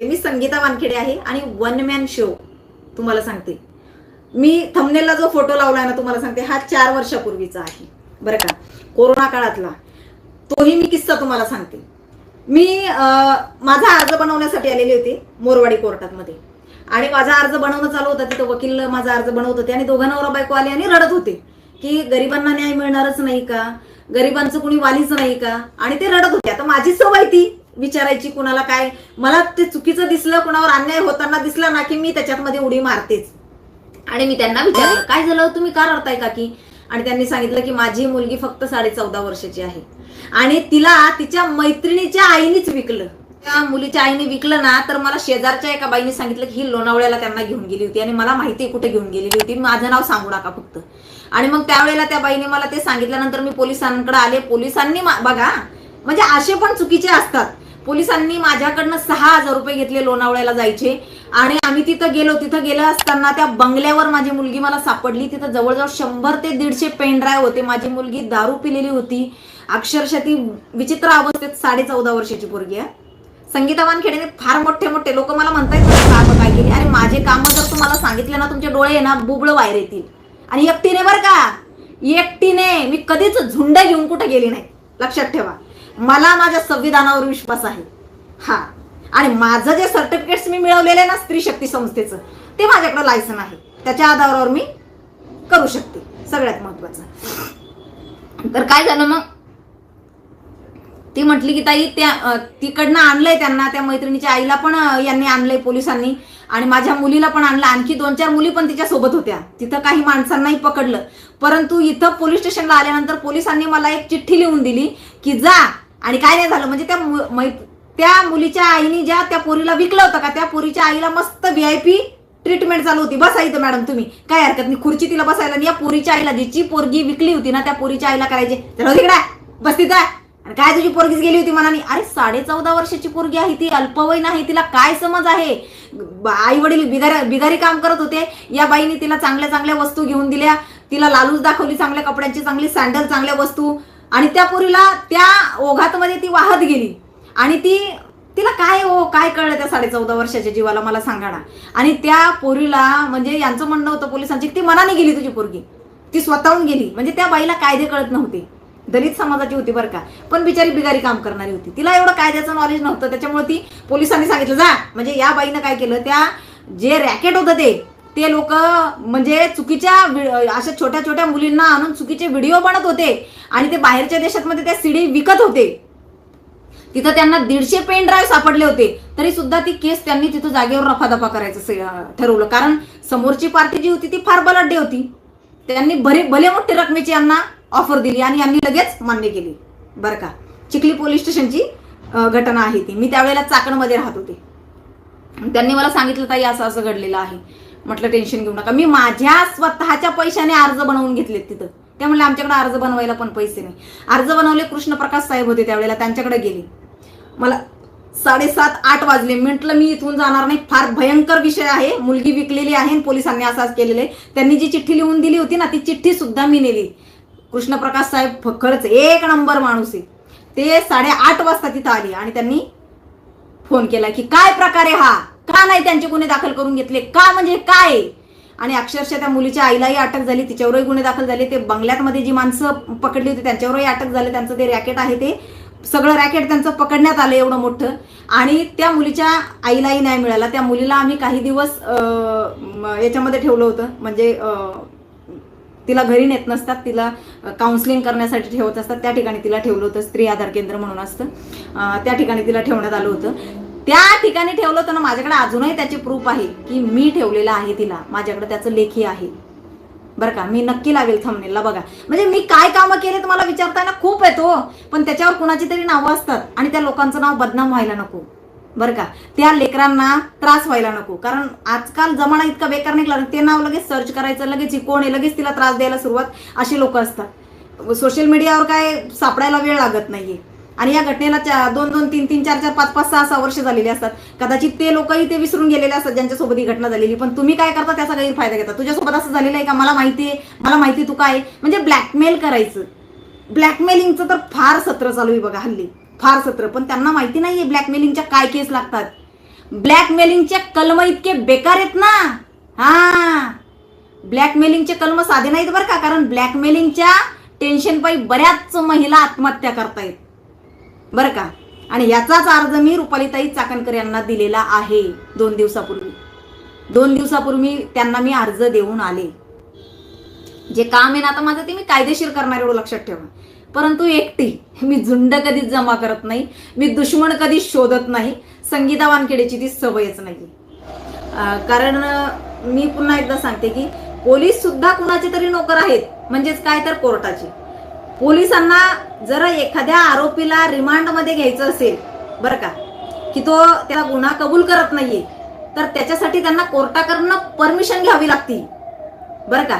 मी संगीता वानखेडे आहे आणि one man show तुम्हाला सांगते. मी थमनेलला जो फोटो लावलाय ना तुम्हाला सांगते हा चार वर्षापूर्वीचा आहे. बरं का? कोरोना काळातला. तोही मी किस्सा तुम्हाला सांगते. मी माझा अर्ज बनवण्यासाठी आलेली होती मोरवाडी कोर्टामध्ये आणि माझा अर्ज बनवणं चालू होता तिथं वकील माझा अर्ज बनवत होते आणि दोघं नवरा बायको आले आणि रडत होते. की गरिबांना न्याय मिळणारच नाही का? गरिबांचं कुणी वालीच नाही का? आणि ते रडत होते. आता माझी सवय ती विचारायची कुणाला काय. मला ते चुकीचं दिसलं कुणावर अन्याय होताना दिसला ना की मी त्याच्यामध्ये उडी मारतेच. आणि मी त्यांना विचारलं काय झालं? तुम्ही का रडताय का की आणि त्यांनी सांगितलं की माझी मुलगी फक्त साडे चौदा वर्षाची आहे. आणि तिला तिच्या मैत्रिणीच्या आईनीच विकलं. त्या मुलीच्या आईने विकलं ना तर मला शेजारच्या एका बाईने सांगितलं की ही लोणावळ्याला त्यांना घेऊन गेली होती आणि मला माहिती कुठे घेऊन गेलेली होती. माझं नाव सांगू नका फक्त. आणि मग त्यावेळेला त्या बाईने मला ते सांगितल्यानंतर मी पोलिसांकडे आले. पोलिसांनी बघा म्हणजे असे पण चुकीचे असतात. पोलिसांनी माझ्याकडनं सहा हजार रुपये घेतले लोणावळ्याला जायचे. आणि आम्ही तिथं गेलो तिथं गेलं असताना त्या बंगल्यावर माझी मुलगी मला सापडली. तिथं जवळजवळ शंभर ते दीडशे पेनड्राईव्ह होते. माझी मुलगी दारू पिलेली होती. अक्षरशः ती विचित्र अवस्थेत साडे चौदा वर्षाची पोरगी आहे. संगीता वानखेडेने फार मोठे मोठे लोक मला म्हणतायत कामं काय केली? अरे माझे कामं जर तुम्हाला सांगितले ना तुमचे डोळे आहे ना बुबळ बाहेर येतील. आणि एकटीने बरं का? एकटीने. मी कधीच झुंड घेऊन कुठे गेली नाही. लक्षात ठेवा. मला माझ्या संविधानावर विश्वास आहे. हा. आणि माझं जे सर्टिफिकेट्स मी मिळवलेले ना स्त्री शक्ती संस्थेचं ते माझ्याकडे लायसन आहे. त्याच्या आधारावर मी करू शकते. सगळ्यात महत्वाचं तर काय झालं मग? ती म्हटली की ताई त्या तिकडनं आणलंय त्यांना त्या मैत्रिणीच्या आईला पण यांनी आणलंय पोलिसांनी. आणि माझ्या मुलीला पण आणलं. आणखी दोन चार मुली पण तिच्या सोबत होत्या. तिथं काही माणसांनाही पकडलं. परंतु इथं पोलीस स्टेशनला आल्यानंतर पोलिसांनी मला एक चिठ्ठी लिहून दिली की जा आणि काय नाही झालं. म्हणजे त्या मै- त्या मुलीच्या आईने ज्या त्या पोरीला विकलं होतं का त्या पोरीच्या आईला मस्त व्हीआयपी ट्रीटमेंट चालू होती. बसा इथं मॅडम तुम्ही. काय हरकत नाही. खुर्ची तिला बसायला आणि या पोरीच्या आईला जिची पोरगी विकली होती ना त्या पोरीच्या आईला करायचे. तिकडे हो बस तिथं. आणि काय तुझी पोरगीच गेली होती मनाने? अरे साडे चौदा वर्षाची पोरगी आहे ती अल्पवयीन आहे तिला काय समज आहे? आई वडील बिगारी बिगारी काम करत होते. या बाईने तिला चांगल्या चांगल्या वस्तू घेऊन दिल्या. तिला लालूच दाखवली चांगल्या कपड्यांची चांगली सँडल चांगल्या वस्तू. आणि त्या पोरीला त्या ओघात मध्ये ती वाहत गेली. आणि ती तिला काय हो काय कळलं त्या साडे चौदा वर्षाच्या जीवाला मला सांगा ना. आणि त्या पोरीला म्हणजे यांचं म्हणणं होतं पोलिसांची ती मनाने गेली तुझी पोरगी. ती स्वतःहून गेली. म्हणजे त्या बाईला कायदे कळत नव्हते. दलित समाजाची होती बरं का. पण बिचारी बिगारी काम करणारी होती. तिला एवढं कायद्याचं नॉलेज नव्हतं. त्याच्यामुळे ती पोलिसांनी सांगितलं जा. म्हणजे या बाईनं काय केलं त्या जे रॅकेट होतं ते ते लोक म्हणजे चुकीच्या वि- अशा छोट्या छोट्या मुलींना आणून चुकीचे व्हिडिओ बनत होते. आणि ते बाहेरच्या देशात मध्ये त्या सीडी विकत होते. तिथं त्यांना दीडशे पेन ड्राईव्ह सापडले होते. तरी सुद्धा ती केस त्यांनी तिथं जागेवर रफादफा करायचं ठरवलं. कारण समोरची पार्टी जी होती ती फार बलाढ्य होती. त्यांनी भरे भले मोठे रकमेची यांना ऑफर दिली आणि यांनी लगेच मान्य केली. बरं का? चिखली पोलीस स्टेशनची घटना आहे ती. मी त्यावेळेला चाकणमध्ये राहत होते. त्यांनी मला सांगितलं ताई असं असं घडलेलं आहे. म्हटलं टेन्शन घेऊ नका. मी माझ्या स्वतःच्या पैशाने अर्ज बनवून घेतलेत तिथं. त्यामुळे आमच्याकडे अर्ज बनवायला पण पैसे नाही. अर्ज बनवले कृष्णप्रकाश साहेब होते त्यावेळेला त्यांच्याकडे गेले. मला साडेसात आठ वाजले. म्हटलं मी इथून जाणार नाही. फार भयंकर विषय आहे. मुलगी विकलेली आहे पोलिसांनी असं असं केलेलं आहे. त्यांनी जी चिठ्ठी लिहून दिली होती ना ती चिठ्ठी सुद्धा मी नेली. कृष्णप्रकाश साहेब खरंच एक नंबर माणूस आहे. ते साडेआठ वाजता तिथं आले आणि त्यांनी फोन केला की काय प्रकार आहे हा? का नाही त्यांचे गुन्हे दाखल करून घेतले? का म्हणजे काय? आणि अक्षरशः त्या मुलीच्या आईलाही अटक झाली तिच्यावरही गुन्हे दाखल झाले. ते बंगल्यामध्ये जी माणसं पकडली होती त्यांच्यावरही अटक झाली. त्यांचं ते रॅकेट आहे ते सगळं रॅकेट त्यांचं पकडण्यात आलं एवढं मोठं. आणि त्या मुलीच्या आईलाही न्याय मिळाला. त्या मुलीला आम्ही काही दिवस याच्यामध्ये ठेवलं होतं. म्हणजे तिला घरी नेत नसतात तिला काउन्सिलिंग करण्यासाठी ठेवत असतात त्या ठिकाणी तिला ठेवलं होतं स्त्री आधार केंद्र म्हणून असतं. त्या ठिकाणी तिला ठेवण्यात आलं होतं. त्या ठिकाणी ठेवलं होतं ना माझ्याकडे अजूनही त्याची प्रूफ आहे की मी ठेवलेलं आहे तिला. माझ्याकडे त्याचं लेखी आहे. बरं का? मी नक्की लागेल थंबनेलला बघा. म्हणजे मी काय कामं केले तुम्हाला विचारताना खूप येतो हो. पण त्याच्यावर कुणाची तरी नावं असतात आणि त्या लोकांचं नाव बदनाम व्हायला नको. बरं का? त्या लेकरांना त्रास व्हायला नको. कारण आजकाल जमाना इतका बेकार निघाला ते नाव लगेच सर्च करायचं लगेच कोण आहे लगेच तिला त्रास द्यायला सुरुवात अशी लोक असतात. सोशल मीडियावर काय सापडायला वेळ लागत नाहीये. आणि या घटनेला दोन दोन तीन तीन चार चार पाच पाच सहा सहा वर्ष झालेली असतात. कदाचित ते लोकही ते विसरून गेलेले असतात ज्यांच्यासोबत ही घटना झालेली. पण तुम्ही काय करता त्याचा गैरफायदा घेता? तुझ्यासोबत असं झालेलं आहे का? मला माहिती आहे. मला माहिती आहे तू काय म्हणजे ब्लॅकमेल करायचं. ब्लॅकमेलिंगचं तर फार सत्र चालू आहे बघा हल्ली. फार सत्र पण त्यांना माहिती नाहीये ब्लॅकमेलिंगच्या काय केस लागतात. ब्लॅकमेलिंगचे कलम इतके बेकार आहेत ना. हा. ब्लॅकमेलिंगचे कलम साधे नाहीत बरं का कारण ब्लॅकमेलिंगच्या टेन्शन पायी बऱ्याच महिला आत्महत्या करतायत. बरं का? आणि याचाच अर्ज मी रुपालीताई चाकणकर यांना दिलेला आहे दोन दिवसापूर्वी. दोन दिवसापूर्वी त्यांना मी अर्ज देऊन आले. जे काम आहे ना आता माझं ते मी कायदेशीर करणार एवढं लक्षात ठेवा. परंतु एकटी. मी झुंड कधीच जमा करत नाही. मी दुश्मन कधीच शोधत नाही. संगीता वानखेडेची ती सवयच नाही कारण मी पुन्हा एकदा सांगते की पोलीस सुद्धा कुणाचे तरी नोकर आहेत. म्हणजेच काय तर कोर्टाचे. पोलिसांना जर एखाद्या आरोपीला रिमांडमध्ये घ्यायचं असेल बरं का की तो त्याला गुन्हा कबूल करत नाहीये तर त्याच्यासाठी त्यांना कोर्टाकडनं परमिशन घ्यावी लागती. बरं का?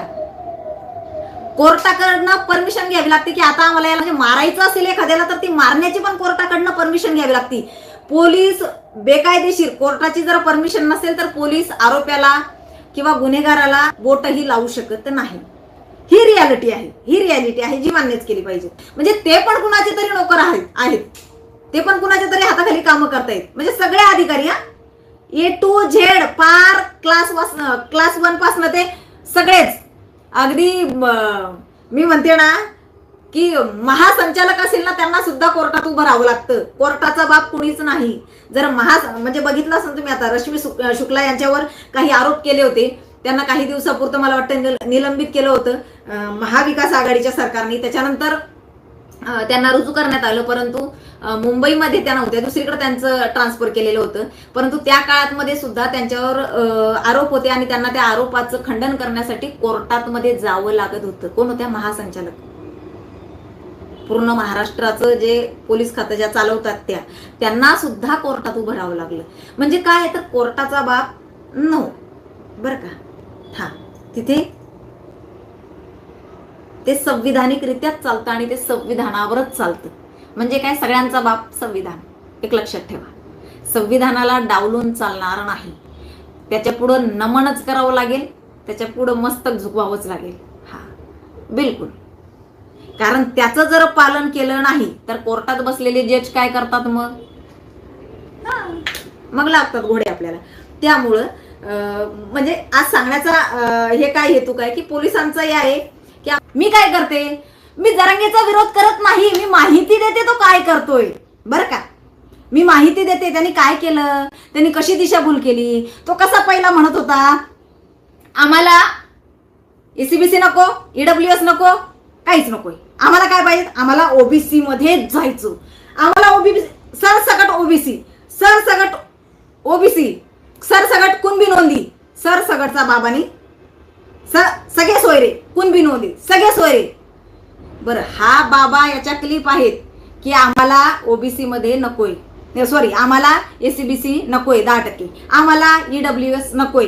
कोर्टाकडनं परमिशन घ्यावी लागते की आता आम्हाला याला म्हणजे मारायचं असेल एखाद्याला तर ती मारण्याची पण कोर्टाकडनं परमिशन घ्यावी लागती. पोलीस बेकायदेशीर कोर्टाची जर परमिशन नसेल तर पोलीस आरोप्याला किंवा गुन्हेगाराला बोटही लावू शकत नाही. ही रियालिटी आहे. ही रियालिटी आहे जी मान्यच केली पाहिजे. म्हणजे ते पण कुणाचे तरी नोकर आहेत आहेत. ते पण कुणाच्या तरी हाताखाली कामं करतायत. म्हणजे सगळे अधिकारी हा? ए टू झेड पार क्लास क्लास वन पासन ते सगळेच. अगदी मी म्हणते ना की महासंचालक असेल ना त्यांना सुद्धा कोर्टात उभं राहावं लागतं. कोर्टाचा बाप कुणीच नाही. जर महा म्हणजे बघितलं असेल तुम्ही आता रश्मी शुक्ला यांच्यावर काही आरोप केले होते. त्यांना काही दिवसापुरतं मला वाटतं निल- निलंबित केलं होतं. महाविकास आघाडीच्या सरकारने. त्याच्यानंतर त्यांना रुजू करण्यात आलं परंतु मुंबईमध्ये त्या नव्हत्या. दुसरीकडे त्यांचं ट्रान्सफर केलेलं होतं. परंतु त्या काळात मध्ये सुद्धा त्यांच्यावर आरोप होते आणि त्यांना त्या आरोपाचं खंडन करण्यासाठी कोर्टात मध्ये जावं लागत होतं. कोण होत्या? महासंचालक. पूर्ण महाराष्ट्राचं जे पोलीस खातं ज्या चालवतात त्या त्यांना सुद्धा कोर्टात उभं राहावं लागलं. म्हणजे काय? तर कोर्टाचा बाप नो बरं का? हा तिथे ते संविधानिकरित्याच चालतं आणि ते संविधानावरच चालतं. म्हणजे काय? सगळ्यांचा बाप संविधान. एक लक्षात ठेवा. संविधानाला डावलून चालणार नाही. त्याच्या पुढं नमनच करावं लागेल. त्याच्या पुढं मस्तक झुकवावंच लागेल. हा. बिलकुल. कारण त्याचं जर पालन केलं नाही तर कोर्टात बसलेले जज काय करतात मग? हा, मग लागतात घोडे आपल्याला. त्यामुळं म्हणजे आज सांगण्याचा हे काय हेतू काय? की पोलिसांचाही आहे. की मी काय करते? मी जरांगेचा विरोध करत नाही. मी माहिती देते तो काय करतोय. बरं का? मी माहिती देते. त्यांनी काय केलं? त्यांनी कशी दिशाभूल केली? तो कसा पहिला म्हणत होता? आम्हाला एसीबीसी नको ईडब्ल्यू एस नको काहीच नकोय. आम्हाला काय पाहिजे? आम्हाला ओबीसी मध्ये जायचं. आम्हाला ओबीसी सरसकट ओबीसी सरसकट ओबीसी सरसकट कुणबी नोंदी सरसगटचा बाबानी सगळे सोयरे कुणबी नोंदी सगळे सोयरे. बरं हा बाबा याच्या क्लिप आहेत की आम्हाला ओबीसी मध्ये नकोय. सॉरी आम्हाला एसीबीसी नकोय दहा टक्के. आम्हाला ईडब्ल्यू एस नकोय.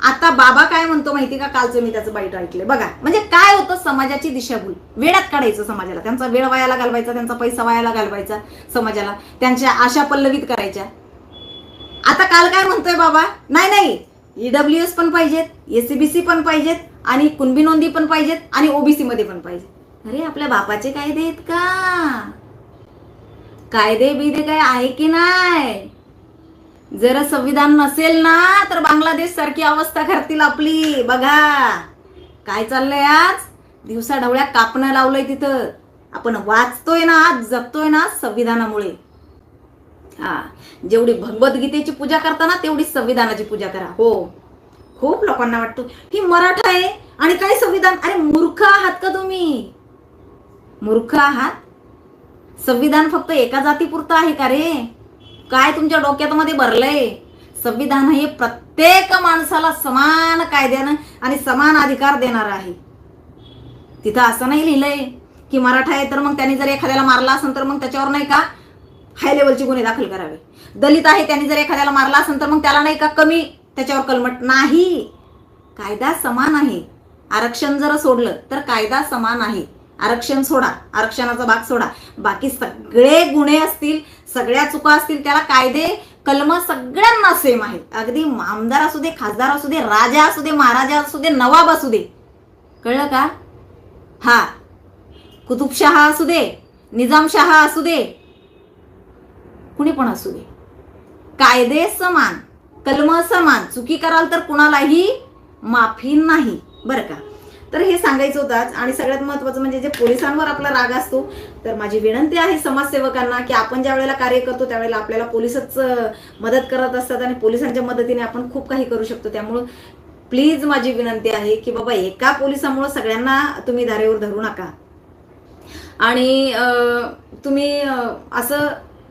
आता बाबा काय म्हणतो माहिती का? कालचं मी त्याचं बाईट ऐकलं बघा म्हणजे काय होतं समाजाची दिशाभूल? वेळात काढायचं समाजाला. त्यांचा वेळ वायाला घालवायचा त्यांचा पैसा वायाला घालवायचा समाजाला. त्यांच्या आशा पल्लवित करायच्या. आता काल काय म्हणतोय बाबा? नाही नाही. ईडब्ल्यू एस पण पाहिजेत एसीबीसी पण पाहिजेत आणि कुणबी नोंदी पण पाहिजेत आणि ओबीसी मध्ये पण पाहिजे अरे आपल्या बापाचे कायदे आहेत का? कायदे बिदे काय आहे की नाही? जर संविधान नसेल ना तर बांगलादेश सारखी अवस्था करतील आपली. बघा काय चाललंय आज? दिवसा ढवळ्या कापणं लावलंय तिथं. आपण वाचतोय ना आज जगतोय ना संविधानामुळे. हा. जेवढी भगवद्गीतेची पूजा करता ना तेवढी संविधानाची पूजा करा. हो. खूप लोकांना वाटतो. ही मराठा आहे आणि काय संविधान अरे मूर्ख आहात का तुम्ही? मूर्ख आहात? संविधान फक्त एका जातीपुरतं आहे का रे? काय तुमच्या डोक्यात मध्ये भरलंय? संविधान हे प्रत्येक माणसाला समान कायद्यानं आणि समान अधिकार देणार आहे. तिथं असं नाही लिहिलंय की मराठा आहे तर मग त्यांनी जर एखाद्याला मारला असेल तर मग त्याच्यावर नाही का हाय लेवलचे गुन्हे दाखल करावे. दलित आहे त्याने जर एखाद्याला मारला असेल तर मग त्याला नाही का कमी त्याच्यावर कलमट? नाही. कायदा समान आहे. आरक्षण जर सोडलं तर कायदा समान आहे. आरक्षण सोडा. आरक्षणाचा भाग सोडा. बाकी सगळे गुन्हे असतील सगळ्या चुका असतील त्याला कायदे कलम सगळ्यांना सेम आहेत. अगदी आमदार असू दे खासदार असू दे राजा असू दे महाराजा असू दे नवाब असू दे. कळलं का? हा. कुतुबशहा असू दे निजामशहा असू दे कुणी पण असू दे. कायदे समान कलम समान चुकी कराल तर कुणालाही माफी नाही बरं का? तर हे सांगायचं होतं आणि सगळ्यात महत्वाचं म्हणजे जे पोलिसांवर आपला राग असतो तर माझी विनंती आहे समाजसेवकांना की आपण ज्या वेळेला कार्य करतो त्यावेळेला आपल्याला पोलिसच मदत करत असतात आणि पोलिसांच्या मदतीने आपण खूप काही करू शकतो. त्यामुळं प्लीज माझी विनंती आहे की बाबा एका पोलिसामुळं सगळ्यांना तुम्ही धारेवर धरू नका. आणि तुम्ही असं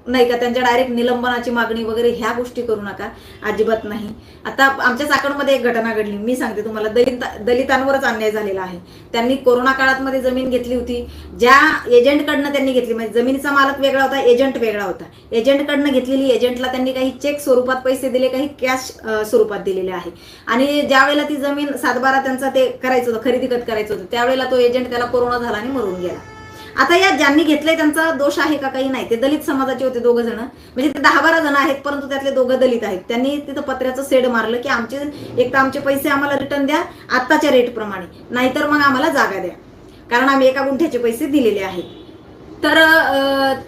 नाही का त्यांच्या डायरेक्ट निलंबनाची मागणी वगैरे ह्या गोष्टी करू नका. अजिबात नाही. आता आमच्या चाकडमध्ये एक घटना घडली. मी सांगते तुम्हाला दलित दलितांवरच अन्याय झालेला आहे. त्यांनी कोरोना काळात मध्ये जमीन घेतली होती. ज्या एजंटकडनं त्यांनी घेतली म्हणजे जमिनीचा मालक वेगळा होता एजंट वेगळा होता. एजंटकडनं घेतलेली एजंटला त्यांनी काही चेक स्वरूपात पैसे दिले काही कॅश स्वरूपात दिलेले आहे. आणि ज्या वेळेला ती जमीन सातबारा त्यांचा ते करायचं होतं खरेदी खत करायचं होतं त्यावेळेला तो एजंट त्याला कोरोना झाला आणि मरून गेला. आता या ज्यांनी घेतलंय त्यांचा दोष आहे का काही नाही ते दलित समाजाचे होते दोघं जण. म्हणजे ते दहा बारा जण आहेत परंतु त्यातले दोघं दलित आहेत. त्यांनी तिथं पत्र्याचं सेड मारलं की आमचे एक तर आमचे पैसे आम्हाला रिटर्न द्या आत्ताच्या रेट प्रमाणे. नाहीतर मग आम्हाला जागा द्या. कारण आम्ही एका गुंठ्याचे पैसे दिलेले आहेत. तर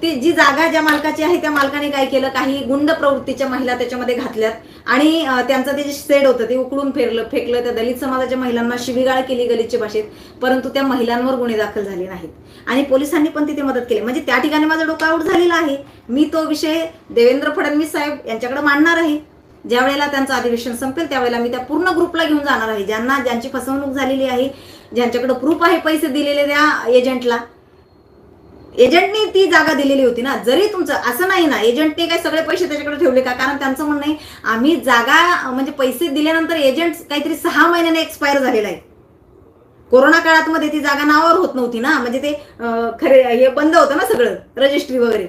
ती जी जागा ज्या मालकाची आहे त्या मालकाने काय केलं? काही गुंड प्रवृत्तीच्या महिला त्याच्यामध्ये घातल्यात. आणि त्यांचं ते जे सेड होतं ते उकडून फेरलं फेकलं. त्या दलित समाजाच्या महिलांना शिवीगाळ केली गलितच्या भाषेत परंतु त्या महिलांवर गुन्हे दाखल झाले नाहीत. आणि पोलिसांनी पण तिथे मदत केली. म्हणजे त्या ठिकाणी माझं डोका आऊट झालेला आहे. मी तो विषय देवेंद्र फडणवीस साहेब यांच्याकडे मांडणार आहे. ज्या वेळेला त्यांचं अधिवेशन संपेल त्यावेळेला मी त्या पूर्ण ग्रुपला घेऊन जाणार आहे. ज्यांना ज्यांची फसवणूक झालेली आहे ज्यांच्याकडे प्रूफ आहे पैसे दिलेले त्या एजंटला एजंटने ती जागा दिलेली होती ना. जरी तुमचं असं नाही ना एजंटने काय सगळे पैसे त्याच्याकडे ठेवले का? कारण त्यांचं म्हणणं आहे आम्ही जागा म्हणजे पैसे दिल्यानंतर एजंट काहीतरी सहा महिन्याने एक्सपायर झालेला आहे. कोरोना काळात मध्ये ती जागा नावावर होत नव्हती ना. म्हणजे ते खरे हे बंद होतं ना सगळं रजिस्ट्री वगैरे.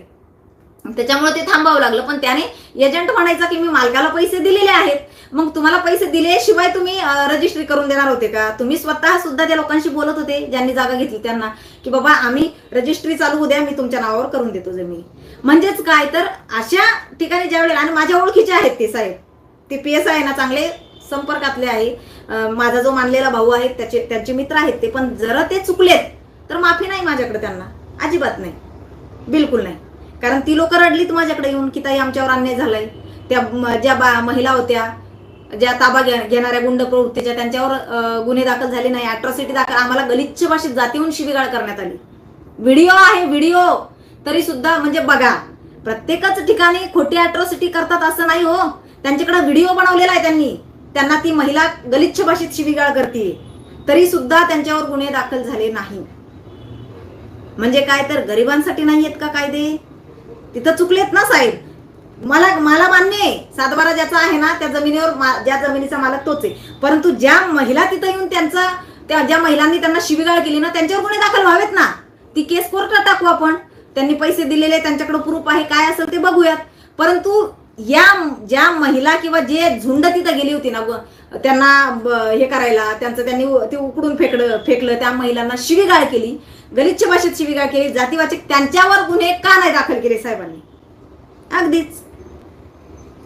त्याच्यामुळे ते थांबावं लागलं. पण त्याने एजंट म्हणायचा की मी मालकाला पैसे दिलेले आहेत. मग तुम्हाला पैसे दिल्याशिवाय तुम्ही रजिस्ट्री करून देणार होते का? तुम्ही स्वतः सुद्धा त्या लोकांशी बोलत होते ज्यांनी जागा घेतली त्यांना की बाबा आम्ही रजिस्ट्री चालू उद्या द्या मी तुमच्या नावावर करून देतो जमीन. म्हणजेच काय? तर अशा ठिकाणी ज्या वेळेला आणि माझ्या ओळखीचे आहेत ते साहेब. ते पी एस आहे ना चांगले संपर्कातले आहे. माझा जो मानलेला भाऊ आहे त्याचे त्यांचे मित्र आहेत ते पण जर ते चुकलेत तर माफी नाही माझ्याकडे त्यांना. अजिबात नाही. बिलकुल नाही. कारण ती लोक रडलीत माझ्याकडे येऊन की ताई आमच्यावर अन्याय झालाय. त्या ज्या बा महिला होत्या ज्या ताबा घेणाऱ्या गुंड प्रवृत्तीच्या त्यांच्यावर गुन्हे दाखल झाले नाही. अट्रॉसिटी दाखल आम्हाला गलिच्छ भाषेत जातीहून शिवीगाळ करण्यात आली. व्हिडिओ आहे व्हिडिओ तरी सुद्धा म्हणजे बघा प्रत्येकच ठिकाणी खोटी अट्रॉसिटी करतात असं नाही हो. त्यांच्याकडे व्हिडिओ बनवलेला आहे त्यांनी. त्यांना ती महिला गलिच्छ भाषेत शिवीगाळ करते तरी सुद्धा त्यांच्यावर गुन्हे दाखल झाले नाही. म्हणजे काय तर गरिबांसाठी नाही आहेत का कायदे? तिथं चुकलेत ना साहेब. मला मला मान्य आहे. सातबारा ज्याचा आहे ना त्या जमिनीवर मा- ज्या जमिनीचा मालक तोच आहे. परंतु ज्या महिला तिथं येऊन त्यांचा त्या ज्या महिलांनी त्यांना शिवीगाळ केली ना त्यांच्यावर गुन्हे दाखल व्हावेत ना. ती केस कोर्टात टाकू आपण. त्यांनी पैसे दिलेले त्यांच्याकडे प्रूफ आहे काय असेल ते बघूयात. परंतु या ज्या महिला किंवा जे झुंड तिथं गेली होती ना त्यांना ब- हे करायला त्यांचं त्यांनी उ- ते उकडून फेकलं फेकलं त्या महिलांना शिवीगाळ केली. गलिच्छ भाषेत शिवीगाळ केली. जातीवाचक त्यांच्यावर गुन्हे का नाही दाखल केले साहेबांनी? अगदीच.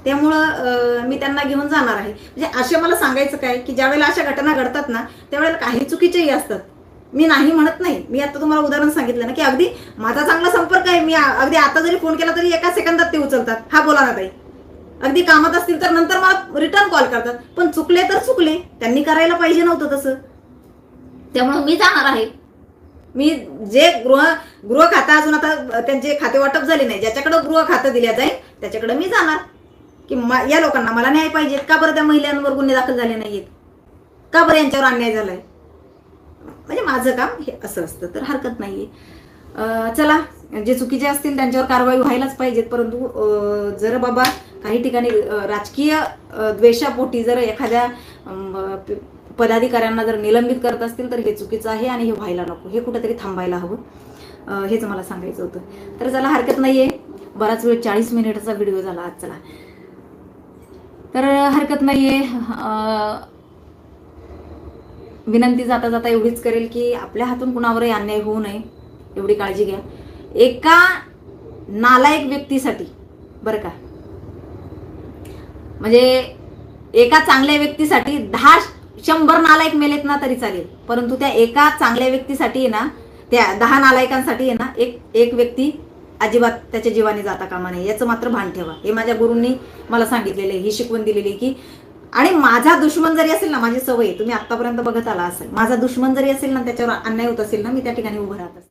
त्यामुळं मी त्यांना घेऊन जाणार आहे. म्हणजे असे मला सांगायचं काय की ज्यावेळेला अशा घटना घडतात ना त्यावेळेला काही चुकीचेही असतात. मी नाही म्हणत नाही. मी आता तुम्हाला उदाहरण सांगितलं ना की अगदी माझा चांगला संपर्क आहे. मी अगदी आता जरी फोन केला तरी एका सेकंदात ते उचलतात. हा बोला ना ताई. अगदी कामात असतील तर नंतर मला रिटर्न कॉल करतात. पण चुकले तर चुकले. त्यांनी करायला पाहिजे नव्हतं तसं. त्यामुळे मी जाणार आहे. मी जे गृह गृह खातं अजून आता त्यांचे खाते वाटप झाले नाही. ज्याच्याकडे गृह खातं दिल्या जाईल त्याच्याकडे मी जाणार. की या लोकांना मला न्याय पाहिजेत. का बरं त्या महिलांवर गुन्हे दाखल झाले नाहीयेत? का बरं यांच्यावर अन्याय झालाय? म्हणजे माझं काम हे असं असतं तर हरकत नाहीये. चला जे चुकीचे असतील त्यांच्यावर कारवाई व्हायलाच पाहिजेत परंतु जर बाबा काही ठिकाणी राजकीय द्वेषापोटी जर एखाद्या पदाधिकाऱ्यांना जर निलंबित करत असतील तर हे चुकीचं आहे आणि हे व्हायला नको. हे कुठेतरी थांबायला हवं. हेच मला सांगायचं होतं. तर चला हरकत नाहीये. बराच वेळ चाळीस मिनिटाचा व्हिडिओ झाला. आज चला. तर हरकत नाहीये. आहे विनंती जाता जाता एवढीच करेल की आपल्या हातून कुणावरही अन्याय होऊ नये. एवढी काळजी घ्या. एका नालायक व्यक्तीसाठी बरं का? म्हणजे एका चांगल्या व्यक्तीसाठी दहा शंभर नालायक मेलेत ना तरी चालेल. परंतु त्या एका चांगल्या व्यक्तीसाठी आहे ना त्या दहा नालायकांसाठी आहे ना एक एक व्यक्ती अजिबात त्याच्या जीवाने जाता कामा नये याचं मात्र भान ठेवा. हे माझ्या गुरूंनी मला सांगितलेलं आहे ही शिकवण दिलेली की आणि माझा दुश्मन जरी असेल ना माझी सवय तुम्ही आतापर्यंत बघत आला असेल माझा दुश्मन जरी असेल ना त्याच्यावर अन्याय होत असेल ना मी त्या ठिकाणी उभं राहत असते